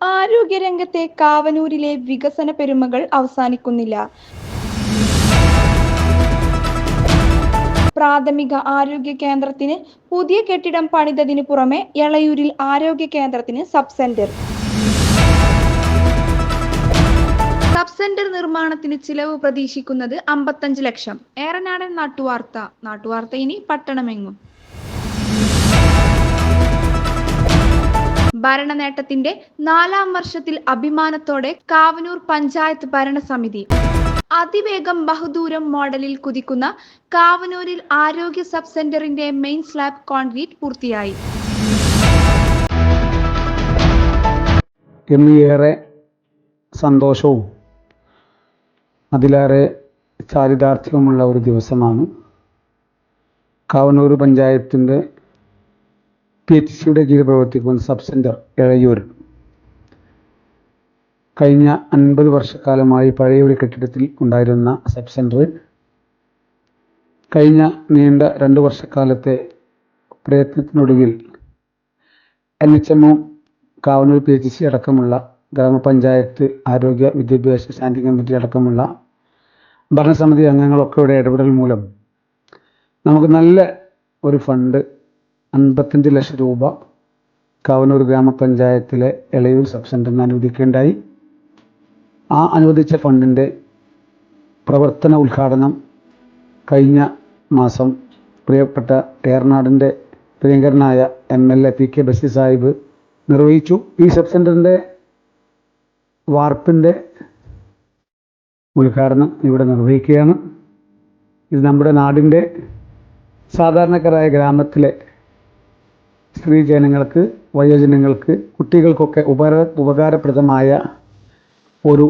ആരോഗ്യരംഗത്തെ കാവനൂരിലെ വികസന പെരുമകൾ അവസാനിക്കുന്നില്ല. പ്രാഥമിക ആരോഗ്യ കേന്ദ്രത്തിന് പുതിയ കെട്ടിടം പണിതതിനു പുറമെ എളയൂരിൽ ആരോഗ്യ കേന്ദ്രത്തിന് സബ് സെന്റർ സബ് സെന്റർ നിർമ്മാണത്തിന് ചിലവ് പ്രതീക്ഷിക്കുന്നത് അമ്പത്തഞ്ച് ലക്ഷം. ഏറനാടൻ നാട്ടുവാർത്ത. നാട്ടുവാർത്ത ഇനി പട്ടണമെങ്ങും. ഭരണനേട്ടത്തിന്റെ നാലാം വർഷത്തിൽ അഭിമാനത്തോടെ കാവനൂർ പഞ്ചായത്ത് ഭരണസമിതി. അതിവേഗം ബഹുദൂരം മോഡലിൽ കുതിക്കുന്ന കാവനൂരിൽ ആരോഗ്യ സബ് സെന്ററിന്റെ മെയിൻ സ്ലാബ് കോൺക്രീറ്റ് പൂർത്തിയായി. ഏറെ സന്തോഷവും അതിലേറെ ചാരിതാർത്ഥ്യവുമുള്ള ഒരു ദിവസമാണ് കാവനൂർ പഞ്ചായത്തിന്റെ പി എച്ച് സിയുടെ കീഴിൽ പ്രവർത്തിക്കുന്ന സബ് സെന്റർ എഴയൂർ. കഴിഞ്ഞ അൻപത് വർഷക്കാലമായി പഴയ ഒരു കെട്ടിടത്തിൽ ഉണ്ടായിരുന്ന സബ് സെന്റർ കഴിഞ്ഞ നീണ്ട രണ്ട് വർഷക്കാലത്തെ പ്രയത്നത്തിനൊടുവിൽ എൻ എച്ച് എമ്മും കാവനൂർ പി എച്ച് സി അടക്കമുള്ള ഗ്രാമപഞ്ചായത്ത് ആരോഗ്യ വിദ്യാഭ്യാസ സ്റ്റാൻഡിംഗ് കമ്മിറ്റി അടക്കമുള്ള ഭരണസമിതി അംഗങ്ങളൊക്കെയുടെ ഇടപെടൽ മൂലം നമുക്ക് നല്ല ഒരു ഫണ്ട് അൻപത്തഞ്ച് ലക്ഷം രൂപ കാവനൂർ ഗ്രാമപഞ്ചായത്തിലെ എളയൂർ സബ് സെന്ററിന് അനുവദിക്കുകയുണ്ടായി ആ അനുവദിച്ച ഫണ്ടിന്റെ പ്രവർത്തന ഉദ്ഘാടനം കഴിഞ്ഞ മാസം പ്രിയപ്പെട്ട ഏറനാടിന്റെ പ്രിയങ്കരനായ M L A P K Basheer Sahib നിർവഹിച്ചു. ഈ സബ് സെന്ററിന്റെ വാർപ്പിന്റെ ഉദ്ഘാടനം ഇവിടെ നിർവഹിക്കുകയാണ്. ഇത് നമ്മുടെ നാടിന്റെ സാധാരണക്കാരായ ഗ്രാമത്തിലെ സ്ത്രീ ജനങ്ങൾക്ക് വയോജനങ്ങൾക്ക് കുട്ടികൾക്കൊക്കെ ഉപകാര ഉപകാരപ്രദമായ ഒരു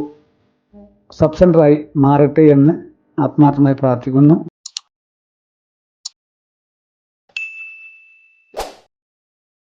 സബ് സെന്ററായി മാറട്ടെ എന്ന് ആത്മാർത്ഥമായി പ്രാർത്ഥിക്കുന്നു.